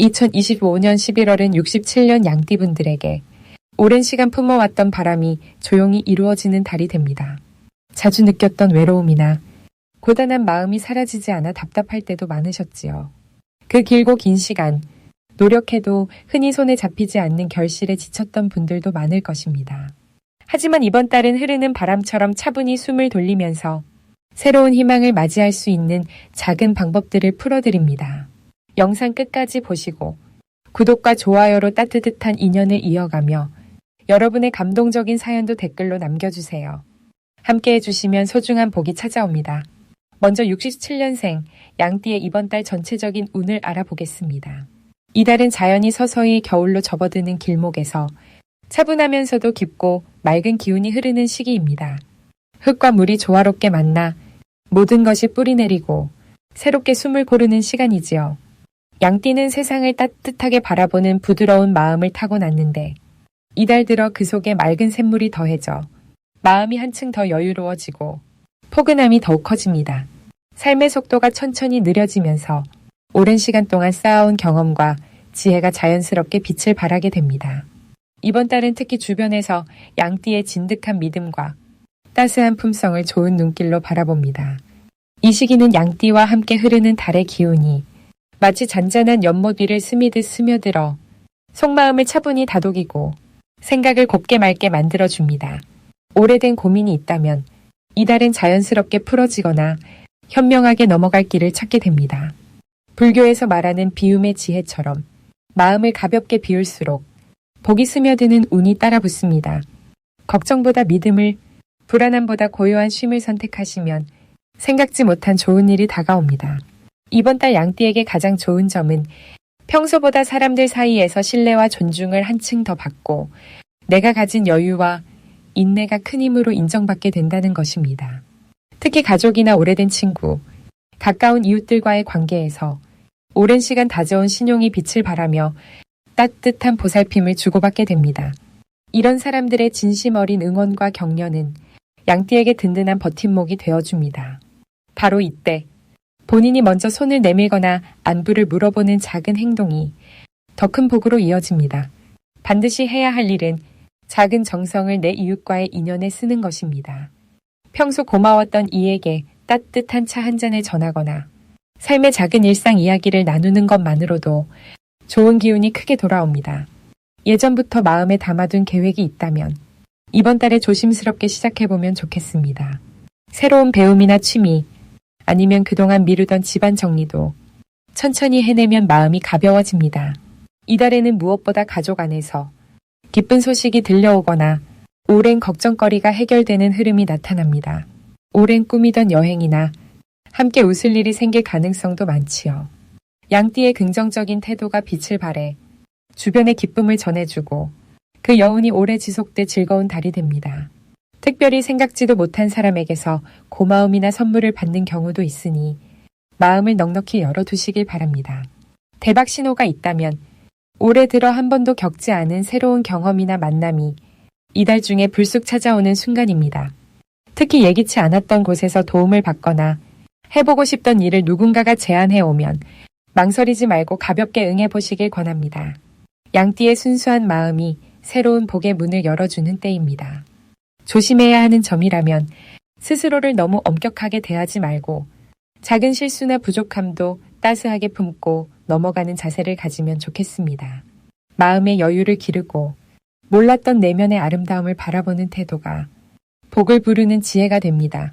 2025년 11월은 67년 양띠분들에게 오랜 시간 품어왔던 바람이 조용히 이루어지는 달이 됩니다. 자주 느꼈던 외로움이나 고단한 마음이 사라지지 않아 답답할 때도 많으셨지요. 그 길고 긴 시간, 노력해도 흔히 손에 잡히지 않는 결실에 지쳤던 분들도 많을 것입니다. 하지만 이번 달은 흐르는 바람처럼 차분히 숨을 돌리면서 새로운 희망을 맞이할 수 있는 작은 방법들을 풀어드립니다. 영상 끝까지 보시고 구독과 좋아요로 따뜻한 인연을 이어가며 여러분의 감동적인 사연도 댓글로 남겨주세요. 함께 해주시면 소중한 복이 찾아옵니다. 먼저 67년생 양띠의 이번 달 전체적인 운을 알아보겠습니다. 이달은 자연이 서서히 겨울로 접어드는 길목에서 차분하면서도 깊고 맑은 기운이 흐르는 시기입니다. 흙과 물이 조화롭게 만나 모든 것이 뿌리 내리고 새롭게 숨을 고르는 시간이지요. 양띠는 세상을 따뜻하게 바라보는 부드러운 마음을 타고났는데 이달 들어 그 속에 맑은 샘물이 더해져 마음이 한층 더 여유로워지고 포근함이 더욱 커집니다. 삶의 속도가 천천히 느려지면서 오랜 시간 동안 쌓아온 경험과 지혜가 자연스럽게 빛을 발하게 됩니다. 이번 달은 특히 주변에서 양띠의 진득한 믿음과 따스한 품성을 좋은 눈길로 바라봅니다. 이 시기는 양띠와 함께 흐르는 달의 기운이 마치 잔잔한 연못 위를 스미듯 스며들어 속마음을 차분히 다독이고 생각을 곱게 맑게 만들어줍니다. 오래된 고민이 있다면 이달은 자연스럽게 풀어지거나 현명하게 넘어갈 길을 찾게 됩니다. 불교에서 말하는 비움의 지혜처럼 마음을 가볍게 비울수록 복이 스며드는 운이 따라 붙습니다. 걱정보다 믿음을, 불안함보다 고요한 쉼을 선택하시면 생각지 못한 좋은 일이 다가옵니다. 이번 달 양띠에게 가장 좋은 점은 평소보다 사람들 사이에서 신뢰와 존중을 한층 더 받고 내가 가진 여유와 인내가 큰 힘으로 인정받게 된다는 것입니다. 특히 가족이나 오래된 친구, 가까운 이웃들과의 관계에서 오랜 시간 다져온 신용이 빛을 발하며 따뜻한 보살핌을 주고받게 됩니다. 이런 사람들의 진심 어린 응원과 격려는 양띠에게 든든한 버팀목이 되어줍니다. 바로 이때 본인이 먼저 손을 내밀거나 안부를 물어보는 작은 행동이 더 큰 복으로 이어집니다. 반드시 해야 할 일은 작은 정성을 내 이웃과의 인연에 쓰는 것입니다. 평소 고마웠던 이에게 따뜻한 차 한 잔을 전하거나 삶의 작은 일상 이야기를 나누는 것만으로도 좋은 기운이 크게 돌아옵니다. 예전부터 마음에 담아둔 계획이 있다면 이번 달에 조심스럽게 시작해보면 좋겠습니다. 새로운 배움이나 취미, 아니면 그동안 미루던 집안 정리도 천천히 해내면 마음이 가벼워집니다. 이달에는 무엇보다 가족 안에서 기쁜 소식이 들려오거나 오랜 걱정거리가 해결되는 흐름이 나타납니다. 오랜 꿈이던 여행이나 함께 웃을 일이 생길 가능성도 많지요. 양띠의 긍정적인 태도가 빛을 발해 주변의 기쁨을 전해주고 그 여운이 오래 지속돼 즐거운 달이 됩니다. 특별히 생각지도 못한 사람에게서 고마움이나 선물을 받는 경우도 있으니 마음을 넉넉히 열어두시길 바랍니다. 대박 신호가 있다면 올해 들어 한 번도 겪지 않은 새로운 경험이나 만남이 이달 중에 불쑥 찾아오는 순간입니다. 특히 예기치 않았던 곳에서 도움을 받거나 해보고 싶던 일을 누군가가 제안해 오면 망설이지 말고 가볍게 응해 보시길 권합니다. 양띠의 순수한 마음이 새로운 복의 문을 열어주는 때입니다. 조심해야 하는 점이라면 스스로를 너무 엄격하게 대하지 말고 작은 실수나 부족함도 따스하게 품고 넘어가는 자세를 가지면 좋겠습니다. 마음의 여유를 기르고 몰랐던 내면의 아름다움을 바라보는 태도가 복을 부르는 지혜가 됩니다.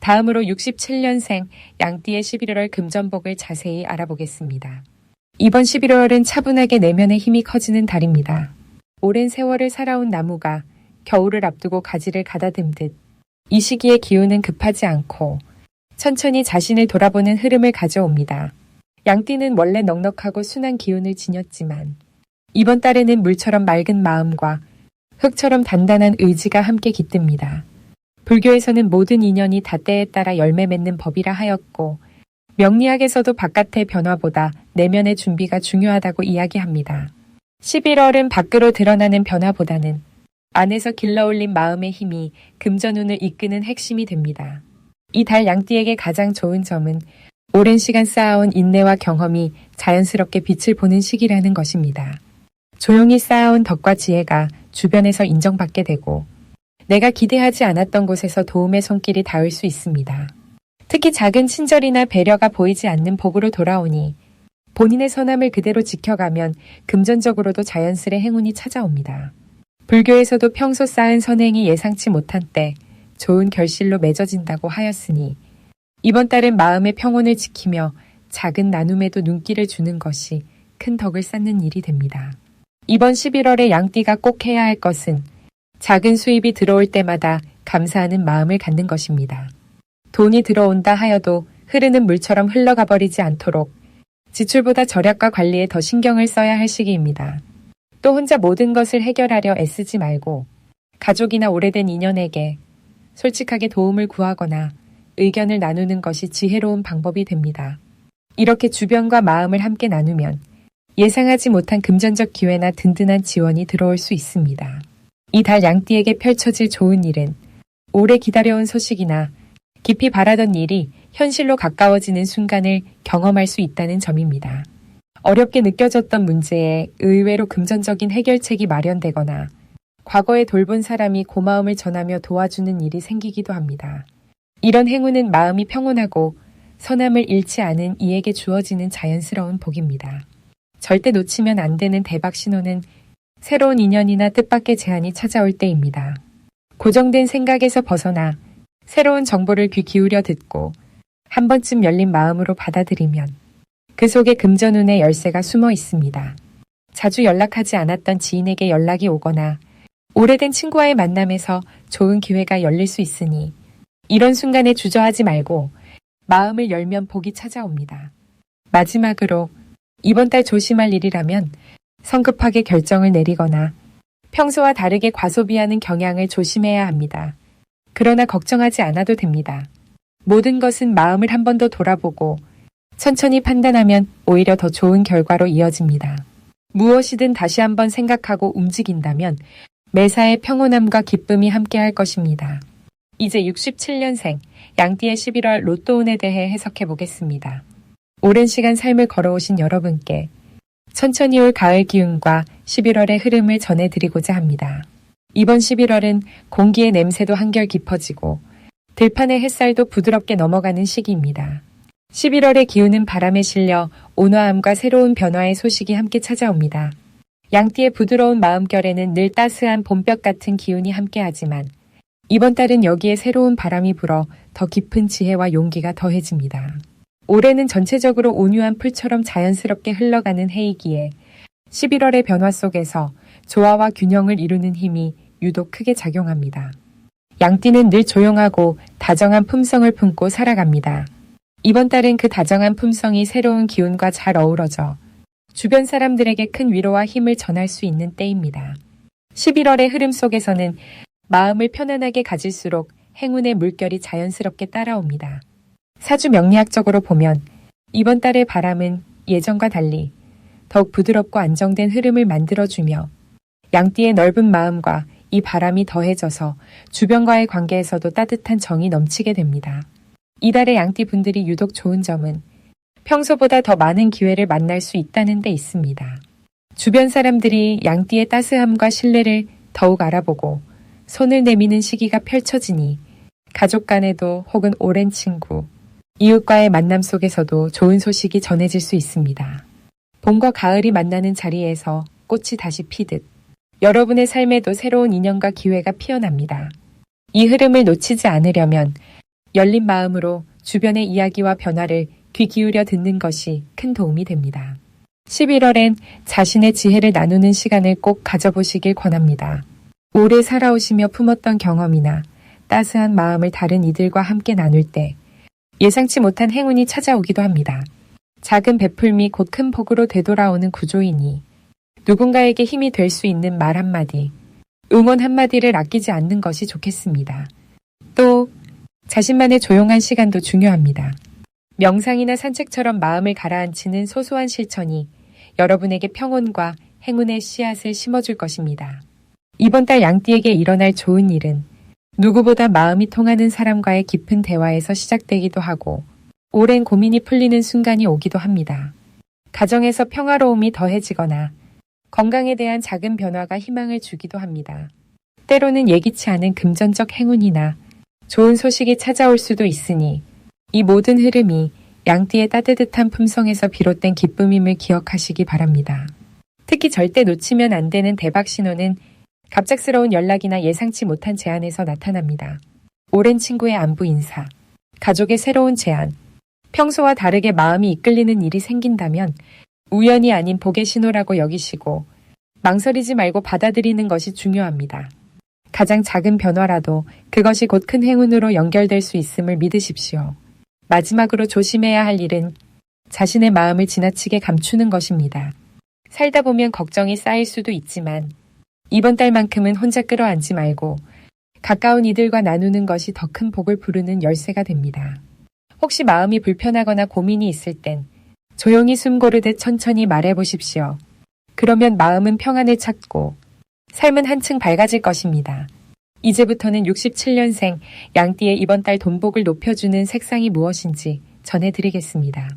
다음으로 67년생 양띠의 11월 금전복을 자세히 알아보겠습니다. 이번 11월은 차분하게 내면의 힘이 커지는 달입니다. 오랜 세월을 살아온 나무가 겨울을 앞두고 가지를 가다듬 듯 이 시기의 기운은 급하지 않고 천천히 자신을 돌아보는 흐름을 가져옵니다. 양띠는 원래 넉넉하고 순한 기운을 지녔지만 이번 달에는 물처럼 맑은 마음과 흙처럼 단단한 의지가 함께 깃듭니다. 불교에서는 모든 인연이 다 때에 따라 열매 맺는 법이라 하였고 명리학에서도 바깥의 변화보다 내면의 준비가 중요하다고 이야기합니다. 11월은 밖으로 드러나는 변화보다는 안에서 길러올린 마음의 힘이 금전운을 이끄는 핵심이 됩니다. 이 달 양띠에게 가장 좋은 점은 오랜 시간 쌓아온 인내와 경험이 자연스럽게 빛을 보는 시기라는 것입니다. 조용히 쌓아온 덕과 지혜가 주변에서 인정받게 되고 내가 기대하지 않았던 곳에서 도움의 손길이 닿을 수 있습니다. 특히 작은 친절이나 배려가 보이지 않는 복으로 돌아오니 본인의 선함을 그대로 지켜가면 금전적으로도 자연스레 행운이 찾아옵니다. 불교에서도 평소 쌓은 선행이 예상치 못한 때 좋은 결실로 맺어진다고 하였으니 이번 달은 마음의 평온을 지키며 작은 나눔에도 눈길을 주는 것이 큰 덕을 쌓는 일이 됩니다. 이번 11월에 양띠가 꼭 해야 할 것은 작은 수입이 들어올 때마다 감사하는 마음을 갖는 것입니다. 돈이 들어온다 하여도 흐르는 물처럼 흘러가 버리지 않도록 지출보다 절약과 관리에 더 신경을 써야 할 시기입니다. 또 혼자 모든 것을 해결하려 애쓰지 말고 가족이나 오래된 인연에게 솔직하게 도움을 구하거나 의견을 나누는 것이 지혜로운 방법이 됩니다. 이렇게 주변과 마음을 함께 나누면 예상하지 못한 금전적 기회나 든든한 지원이 들어올 수 있습니다. 이달 양띠에게 펼쳐질 좋은 일은 오래 기다려온 소식이나 깊이 바라던 일이 현실로 가까워지는 순간을 경험할 수 있다는 점입니다. 어렵게 느껴졌던 문제에 의외로 금전적인 해결책이 마련되거나 과거에 돌본 사람이 고마움을 전하며 도와주는 일이 생기기도 합니다. 이런 행운은 마음이 평온하고 선함을 잃지 않은 이에게 주어지는 자연스러운 복입니다. 절대 놓치면 안 되는 대박 신호는 새로운 인연이나 뜻밖의 제안이 찾아올 때입니다. 고정된 생각에서 벗어나 새로운 정보를 귀 기울여 듣고 한 번쯤 열린 마음으로 받아들이면 그 속에 금전운의 열쇠가 숨어 있습니다. 자주 연락하지 않았던 지인에게 연락이 오거나 오래된 친구와의 만남에서 좋은 기회가 열릴 수 있으니 이런 순간에 주저하지 말고 마음을 열면 복이 찾아옵니다. 마지막으로 이번 달 조심할 일이라면 성급하게 결정을 내리거나 평소와 다르게 과소비하는 경향을 조심해야 합니다. 그러나 걱정하지 않아도 됩니다. 모든 것은 마음을 한 번 더 돌아보고 천천히 판단하면 오히려 더 좋은 결과로 이어집니다. 무엇이든 다시 한번 생각하고 움직인다면 매사에 평온함과 기쁨이 함께할 것입니다. 이제 67년생 양띠의 11월 로또운에 대해 해석해 보겠습니다. 오랜 시간 삶을 걸어오신 여러분께 천천히 올 가을 기운과 11월의 흐름을 전해드리고자 합니다. 이번 11월은 공기의 냄새도 한결 깊어지고 들판의 햇살도 부드럽게 넘어가는 시기입니다. 11월의 기운은 바람에 실려 온화함과 새로운 변화의 소식이 함께 찾아옵니다. 양띠의 부드러운 마음결에는 늘 따스한 봄볕 같은 기운이 함께하지만 이번 달은 여기에 새로운 바람이 불어 더 깊은 지혜와 용기가 더해집니다. 올해는 전체적으로 온유한 풀처럼 자연스럽게 흘러가는 해이기에 11월의 변화 속에서 조화와 균형을 이루는 힘이 유독 크게 작용합니다. 양띠는 늘 조용하고 다정한 품성을 품고 살아갑니다. 이번 달은 그 다정한 품성이 새로운 기운과 잘 어우러져 주변 사람들에게 큰 위로와 힘을 전할 수 있는 때입니다. 11월의 흐름 속에서는 마음을 편안하게 가질수록 행운의 물결이 자연스럽게 따라옵니다. 사주 명리학적으로 보면 이번 달의 바람은 예전과 달리 더욱 부드럽고 안정된 흐름을 만들어주며 양띠의 넓은 마음과 이 바람이 더해져서 주변과의 관계에서도 따뜻한 정이 넘치게 됩니다. 이달의 양띠 분들이 유독 좋은 점은 평소보다 더 많은 기회를 만날 수 있다는 데 있습니다. 주변 사람들이 양띠의 따스함과 신뢰를 더욱 알아보고 손을 내미는 시기가 펼쳐지니 가족 간에도 혹은 오랜 친구, 이웃과의 만남 속에서도 좋은 소식이 전해질 수 있습니다. 봄과 가을이 만나는 자리에서 꽃이 다시 피듯 여러분의 삶에도 새로운 인연과 기회가 피어납니다. 이 흐름을 놓치지 않으려면 열린 마음으로 주변의 이야기와 변화를 귀 기울여 듣는 것이 큰 도움이 됩니다. 11월엔 자신의 지혜를 나누는 시간을 꼭 가져보시길 권합니다. 오래 살아오시며 품었던 경험이나 따스한 마음을 다른 이들과 함께 나눌 때 예상치 못한 행운이 찾아오기도 합니다. 작은 베풀미 곧 큰 복으로 되돌아오는 구조이니 누군가에게 힘이 될 수 있는 말 한마디, 응원 한마디를 아끼지 않는 것이 좋겠습니다. 또 자신만의 조용한 시간도 중요합니다. 명상이나 산책처럼 마음을 가라앉히는 소소한 실천이 여러분에게 평온과 행운의 씨앗을 심어줄 것입니다. 이번 달 양띠에게 일어날 좋은 일은 누구보다 마음이 통하는 사람과의 깊은 대화에서 시작되기도 하고 오랜 고민이 풀리는 순간이 오기도 합니다. 가정에서 평화로움이 더해지거나 건강에 대한 작은 변화가 희망을 주기도 합니다. 때로는 예기치 않은 금전적 행운이나 좋은 소식이 찾아올 수도 있으니 이 모든 흐름이 양띠의 따뜻한 품성에서 비롯된 기쁨임을 기억하시기 바랍니다. 특히 절대 놓치면 안 되는 대박 신호는 갑작스러운 연락이나 예상치 못한 제안에서 나타납니다. 오랜 친구의 안부 인사, 가족의 새로운 제안, 평소와 다르게 마음이 이끌리는 일이 생긴다면 우연이 아닌 복의 신호라고 여기시고 망설이지 말고 받아들이는 것이 중요합니다. 가장 작은 변화라도 그것이 곧 큰 행운으로 연결될 수 있음을 믿으십시오. 마지막으로 조심해야 할 일은 자신의 마음을 지나치게 감추는 것입니다. 살다 보면 걱정이 쌓일 수도 있지만 이번 달만큼은 혼자 끌어안지 말고 가까운 이들과 나누는 것이 더 큰 복을 부르는 열쇠가 됩니다. 혹시 마음이 불편하거나 고민이 있을 땐 조용히 숨 고르듯 천천히 말해 보십시오. 그러면 마음은 평안을 찾고 삶은 한층 밝아질 것입니다. 이제부터는 67년생 양띠의 이번 달 돈복을 높여주는 색상이 무엇인지 전해드리겠습니다.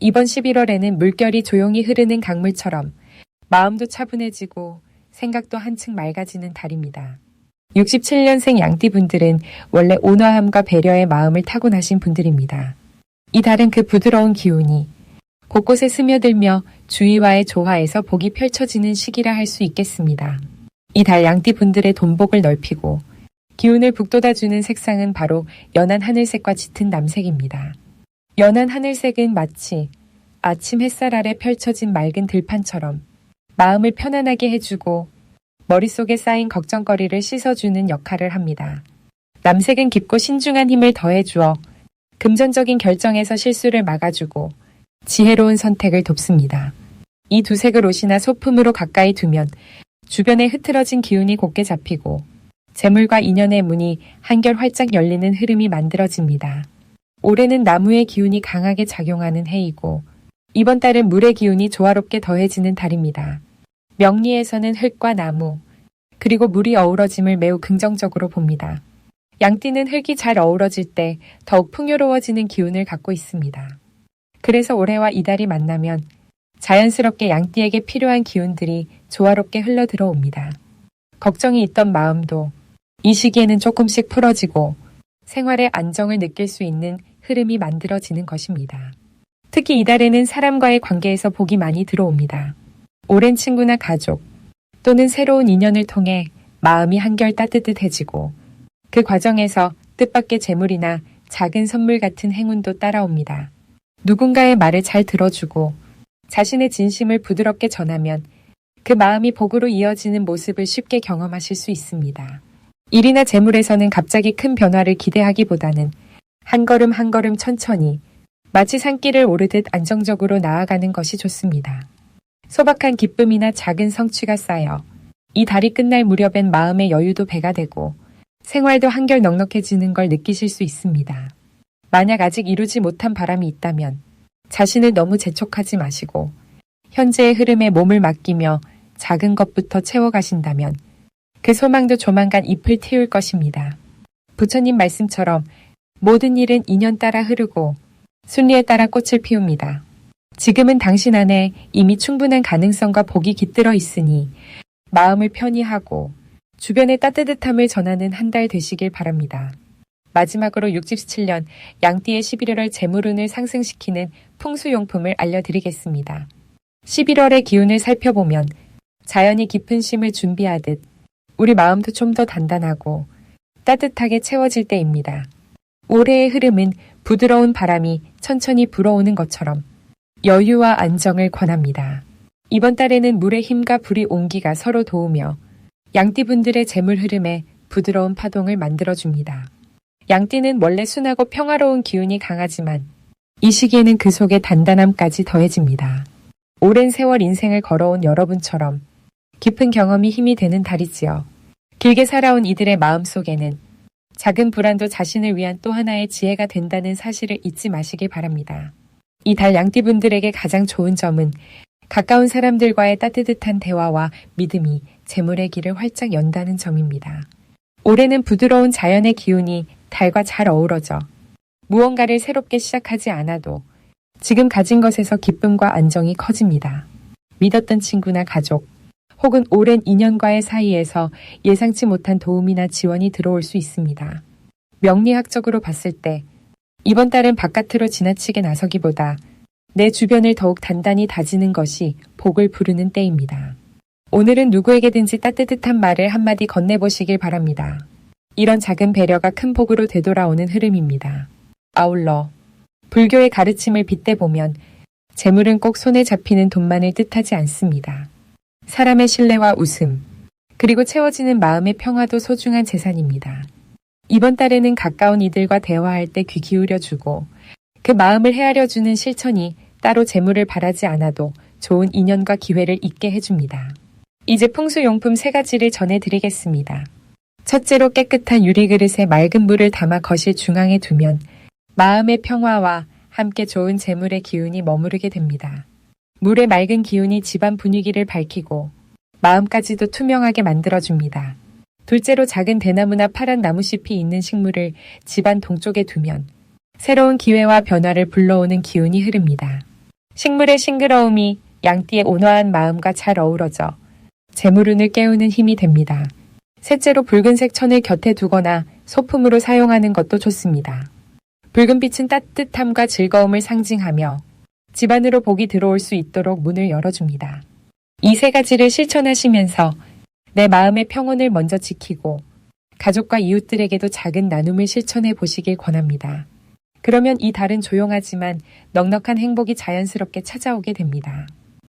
이번 11월에는 물결이 조용히 흐르는 강물처럼 마음도 차분해지고 생각도 한층 맑아지는 달입니다. 67년생 양띠 분들은 원래 온화함과 배려의 마음을 타고나신 분들입니다. 이 달은 그 부드러운 기운이 곳곳에 스며들며 주위와의 조화에서 복이 펼쳐지는 시기라 할 수 있겠습니다. 이달 양띠 분들의 돈복을 넓히고 기운을 북돋아주는 색상은 바로 연한 하늘색과 짙은 남색입니다. 연한 하늘색은 마치 아침 햇살 아래 펼쳐진 맑은 들판처럼 마음을 편안하게 해주고 머릿속에 쌓인 걱정거리를 씻어주는 역할을 합니다. 남색은 깊고 신중한 힘을 더해주어 금전적인 결정에서 실수를 막아주고 지혜로운 선택을 돕습니다. 이 두 색을 옷이나 소품으로 가까이 두면 주변에 흐트러진 기운이 곧게 잡히고 재물과 인연의 문이 한결 활짝 열리는 흐름이 만들어집니다. 올해는 나무의 기운이 강하게 작용하는 해이고 이번 달은 물의 기운이 조화롭게 더해지는 달입니다. 명리에서는 흙과 나무, 그리고 물이 어우러짐을 매우 긍정적으로 봅니다. 양띠는 흙이 잘 어우러질 때 더욱 풍요로워지는 기운을 갖고 있습니다. 그래서 올해와 이달이 만나면 자연스럽게 양띠에게 필요한 기운들이 조화롭게 흘러 들어옵니다. 걱정이 있던 마음도 이 시기에는 조금씩 풀어지고 생활의 안정을 느낄 수 있는 흐름이 만들어지는 것입니다. 특히 이달에는 사람과의 관계에서 복이 많이 들어옵니다. 오랜 친구나 가족 또는 새로운 인연을 통해 마음이 한결 따뜻해지고 그 과정에서 뜻밖의 재물이나 작은 선물 같은 행운도 따라옵니다. 누군가의 말을 잘 들어주고 자신의 진심을 부드럽게 전하면 그 마음이 복으로 이어지는 모습을 쉽게 경험하실 수 있습니다. 일이나 재물에서는 갑자기 큰 변화를 기대하기보다는 한 걸음 한 걸음 천천히 마치 산길을 오르듯 안정적으로 나아가는 것이 좋습니다. 소박한 기쁨이나 작은 성취가 쌓여 이 달이 끝날 무렵엔 마음의 여유도 배가 되고 생활도 한결 넉넉해지는 걸 느끼실 수 있습니다. 만약 아직 이루지 못한 바람이 있다면 자신을 너무 재촉하지 마시고 현재의 흐름에 몸을 맡기며 작은 것부터 채워가신다면 그 소망도 조만간 잎을 틔울 것입니다. 부처님 말씀처럼 모든 일은 인연 따라 흐르고 순리에 따라 꽃을 피웁니다. 지금은 당신 안에 이미 충분한 가능성과 복이 깃들어 있으니 마음을 편히 하고 주변의 따뜻함을 전하는 한 달 되시길 바랍니다. 마지막으로 67년 양띠의 11월을 재물운을 상승시키는 풍수용품을 알려드리겠습니다. 11월의 기운을 살펴보면 자연이 깊은 쉼을 준비하듯 우리 마음도 좀 더 단단하고 따뜻하게 채워질 때입니다. 올해의 흐름은 부드러운 바람이 천천히 불어오는 것처럼 여유와 안정을 권합니다. 이번 달에는 물의 힘과 불의 온기가 서로 도우며 양띠분들의 재물 흐름에 부드러운 파동을 만들어줍니다. 양띠는 원래 순하고 평화로운 기운이 강하지만 이 시기에는 그 속에 단단함까지 더해집니다. 오랜 세월 인생을 걸어온 여러분처럼 깊은 경험이 힘이 되는 달이지요. 길게 살아온 이들의 마음 속에는 작은 불안도 자신을 위한 또 하나의 지혜가 된다는 사실을 잊지 마시길 바랍니다. 이 달 양띠분들에게 가장 좋은 점은 가까운 사람들과의 따뜻한 대화와 믿음이 재물의 길을 활짝 연다는 점입니다. 올해는 부드러운 자연의 기운이 달과 잘 어우러져 무언가를 새롭게 시작하지 않아도 지금 가진 것에서 기쁨과 안정이 커집니다. 믿었던 친구나 가족, 혹은 오랜 인연과의 사이에서 예상치 못한 도움이나 지원이 들어올 수 있습니다. 명리학적으로 봤을 때 이번 달은 바깥으로 지나치게 나서기보다 내 주변을 더욱 단단히 다지는 것이 복을 부르는 때입니다. 오늘은 누구에게든지 따뜻한 말을 한마디 건네보시길 바랍니다. 이런 작은 배려가 큰 복으로 되돌아오는 흐름입니다. 아울러 불교의 가르침을 빗대보면 재물은 꼭 손에 잡히는 돈만을 뜻하지 않습니다. 사람의 신뢰와 웃음, 그리고 채워지는 마음의 평화도 소중한 재산입니다. 이번 달에는 가까운 이들과 대화할 때 귀 기울여 주고 그 마음을 헤아려 주는 실천이 따로 재물을 바라지 않아도 좋은 인연과 기회를 있게 해줍니다. 이제 풍수용품 세 가지를 전해드리겠습니다. 첫째로 깨끗한 유리그릇에 맑은 물을 담아 거실 중앙에 두면 마음의 평화와 함께 좋은 재물의 기운이 머무르게 됩니다. 물의 맑은 기운이 집안 분위기를 밝히고 마음까지도 투명하게 만들어줍니다. 둘째로 작은 대나무나 파란 나무잎이 있는 식물을 집안 동쪽에 두면 새로운 기회와 변화를 불러오는 기운이 흐릅니다. 식물의 싱그러움이 양띠의 온화한 마음과 잘 어우러져 재물운을 깨우는 힘이 됩니다. 셋째로 붉은색 천을 곁에 두거나 소품으로 사용하는 것도 좋습니다. 붉은 빛은 따뜻함과 즐거움을 상징하며 집안으로 복이 들어올 수 있도록 문을 열어줍니다. 이 세 가지를 실천하시면서 내 마음의 평온을 먼저 지키고 가족과 이웃들에게도 작은 나눔을 실천해 보시길 권합니다. 그러면 이 달은 조용하지만 넉넉한 행복이 자연스럽게 찾아오게 됩니다.